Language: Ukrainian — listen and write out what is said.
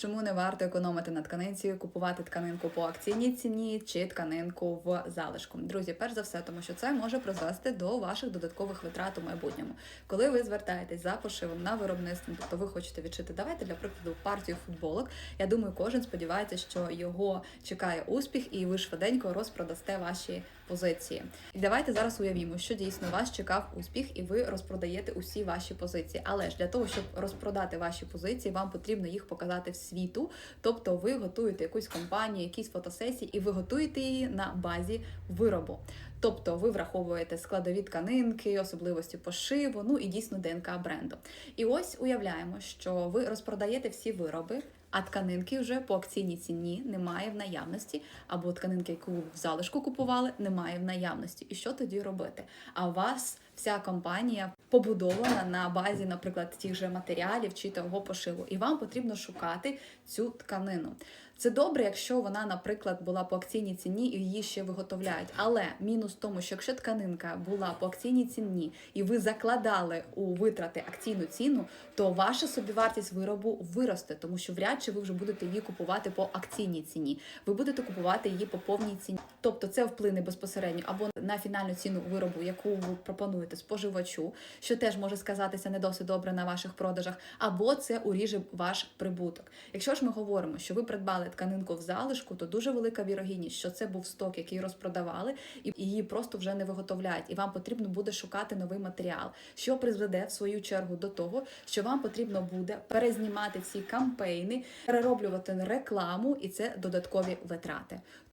чому не варто економити на тканинці, купувати тканинку по акційній ціні чи тканинку в залишку. Друзі, перш за все, тому що це може призвести до ваших додаткових витрат у майбутньому. Коли ви звертаєтесь за пошивом на виробництво, тобто ви хочете відшити, давайте для прикладу партію футболок. Я думаю, кожен сподівається, що його чекає успіх, і ви швиденько розпродасте ваші позиції. І давайте зараз уявімо, що дійсно вас чекав успіх, і ви розпродаєте усі ваші позиції. Але ж для того, щоб розпродати ваші позиції, вам потрібно їх показати в світу. Тобто, ви готуєте якусь компанію, якісь фотосесії, і ви готуєте її на базі виробу. Тобто ви враховуєте складові тканинки, особливості пошиву, ну і дійсно ДНК бренду. І ось уявляємо, що ви розпродаєте всі вироби, а тканинки вже по акційній ціні немає в наявності, або тканинки, яку в залишку купували, немає в наявності. І що тоді робити? А у вас вся компанія побудована на базі, наприклад, тих же матеріалів чи того пошиву, і вам потрібно шукати цю тканину. Це добре, якщо вона, наприклад, була по акційній ціні і її ще виготовляють. Але мінус в тому, що якщо тканинка була по акційній ціні і ви закладали у витрати акційну ціну, то ваша собівартість виробу виросте, тому що вряд чи ви вже будете її купувати по акційній ціні. Ви будете купувати її по повній ціні. Тобто це вплине безпосередньо або на фінальну ціну виробу, яку ви пропонуєте споживачу, що теж може сказатися не досить добре на ваших продажах, або це уріже ваш прибуток. Якщо ж ми говоримо, що ви придбали тканинку в залишку, то дуже велика вірогідність, що це був сток, який розпродавали, і її просто вже не виготовляють, і вам потрібно буде шукати новий матеріал, що призведе в свою чергу до того, що вам потрібно буде перезнімати всі кампейни, перероблювати рекламу, і це додаткові витрати.